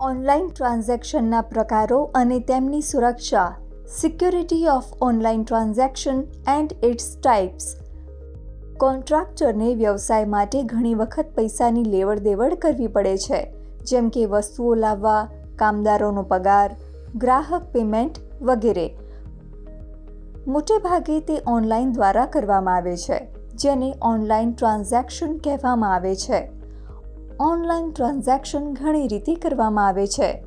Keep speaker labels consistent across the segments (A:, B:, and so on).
A: Online ટ્રાન્ઝેક્શનના પ્રકારો અને તેમની સુરક્ષા, security of online transaction and its types કોન્ટ્રાક્ટરને વ્યવસાય માટે ઘણી વખત પૈસાની લેવડ દેવડ કરવી પડે છે, જેમ કે વસ્તુઓ લાવવા, કામદારોનો પગાર, ગ્રાહક પેમેન્ટ વગેરે. મોટે ભાગે તે ઓનલાઈન દ્વારા કરવામાં આવે છે, જેને ઓનલાઈન ટ્રાન્ઝેક્શન કહેવામાં આવે છે. ઓનલાઈન ટ્રાન્ઝેક્શન ઘણી રીતે કરવામાં આવે છે.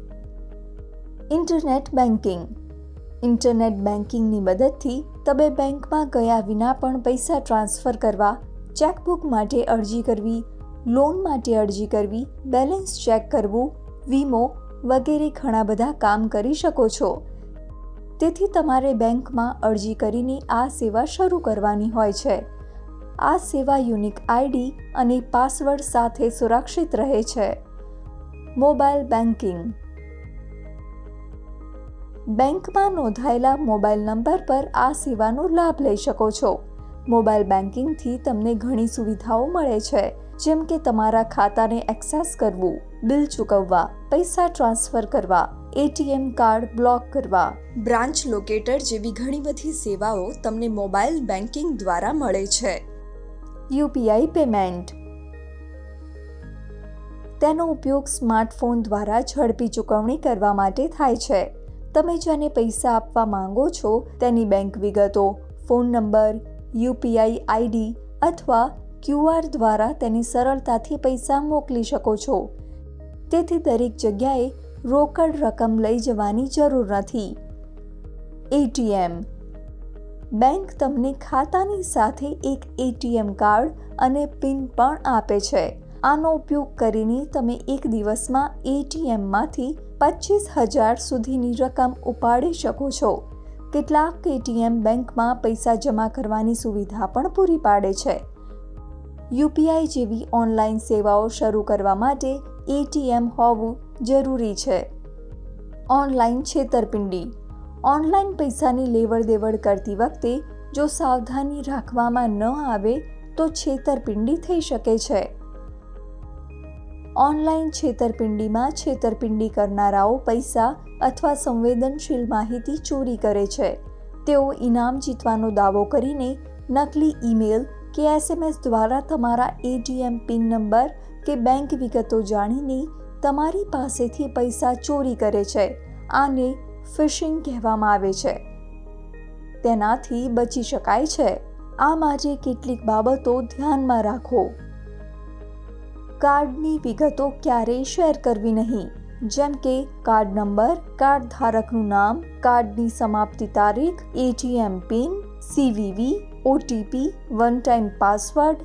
A: ઇન્ટરનેટ બેન્કિંગ ઇન્ટરનેટ બેન્કિંગની મદદથી તમે બેંકમાં ગયા વિના પણ પૈસા ટ્રાન્સફર કરવા, ચેકબુક માટે અરજી કરવી, લોન માટે અરજી કરવી, બેલેન્સ ચેક કરવું, વીમો વગેરે ઘણા બધા કામ કરી શકો છો. તેથી તમારે બેંકમાં અરજી કરીને આ સેવા શરૂ કરવાની હોય છે. આ સેવા યુનિક આઈડી અને પાસવર્ડ સાથે સુરક્ષિત રહે છે. મોબાઈલ બેન્કિંગ બેંકમાં નોંધાયેલા મોબાઈલ નંબર પર આ સેવાનો લાભ લઈ શકો છો. મોબાઈલ બેન્કિંગથી તમને ઘણી સુવિધાઓ મળે છે, જેમ કે તમારા ખાતાને એક્સેસ કરવું, બિલ ચૂકવવા, પૈસા ટ્રાન્સફર કરવા, એટીએમ કાર્ડ બ્લોક કરવા. બ્રાન્ચ લોકેટર જેવી ઘણી બધી સેવાઓ તમને મોબાઈલ બેન્કિંગ દ્વારા મળે છે. UPI payment. તેનો ઉપયોગ સ્માર્ટફોન દ્વારા ઝડપી ચૂકવણી કરવા માટે થાય છે. તમે જેને પૈસા આપવા માંગો છો, તેની બેંક વિગતો, ફોન નંબર યુપીઆઈ આઈડી અથવા ક્યુઆર દ્વારા તેની સરળતાથી પૈસા મોકલી શકો છો. તેથી દરેક જગ્યાએ રોકડ રકમ લઈ જવાની જરૂર નથી. એટીએમ બેંક તમને ખાતાની સાથે એક એટીએમ કાર્ડ અને પિન પણ આપે છે. આનો ઉપયોગ કરીને તમે એક દિવસમાં એટીએમમાંથી પચીસ હજાર સુધીની રકમ ઉપાડી શકો છો. કેટલાક એટીએમ બેંકમાં પૈસા જમા કરવાની સુવિધા પણ પૂરી પાડે છે. યુપીઆઈ જેવી ઓનલાઈન સેવાઓ શરૂ કરવા માટે એટીએમ હોવું જરૂરી છે. ઓનલાઈન છેતરપિંડી ઓનલાઈન પૈસાની લેવડ દેવડ કરતી વખતે જો સાવધાની રાખવામાં ન આવે, તો છેતરપિંડી થઈ શકે છે. ઓનલાઈન છેતરપિંડીમાં છેતરપિંડી કરનારાઓ પૈસા અથવા સંવેદનશીલ માહિતી ચોરી કરે છે. તેઓ ઇનામ જીતવાનો દાવો કરીને નકલી ઈમેલ કે એસએમએસ દ્વારા તમારા એટીએમ પિન નંબર કે બેંક વિગતો જાણીને તમારી પાસેથી પૈસા ચોરી કરે છે. આને ફિશિંગ કહેવામાં આવે છે. તેનાથી બચી શકાય છે. આ માટે કેટલીક બાબતો ધ્યાનમાં રાખો. કાર્ડની વિગતો ક્યારેય શેર કરવી નહીં. જેમ કે, કાર્ડ નંબર, કાર્ડ ધારકનું નામ, કાર્ડની સમાપ્તિ તારીખ ATM PIN CVV OTP one time password.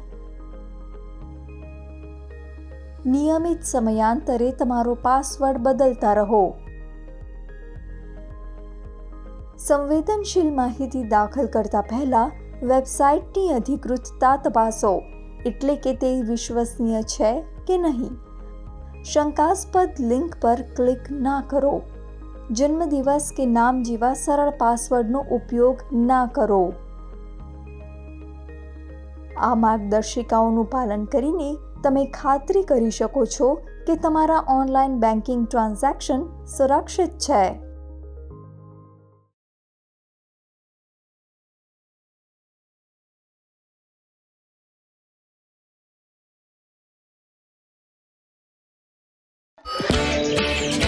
A: નિયમિત સમયાંતરે તમારો પાસવર્ડ બદલતા રહો. સંવેદનશીલ માહિતી દાખલ કરતા પહેલા વેબસાઇટની અધિકૃતતા તપાસો, એટલે કે તે વિશ્વસનીય છે કે નહીં. શંકાસ્પદ લિંક પર ક્લિક ના કરો. જન્મદિવસ કે નામ જેવા સરળ પાસવર્ડનો ઉપયોગ ના કરો. આ માર્ગદર્શિકાઓનું પાલન કરીને તમે ખાતરી કરી શકો છો કે તમારા ઓનલાઈન બેન્કિંગ ટ્રાન્ઝેક્શન સુરક્ષિત છે. Thank you.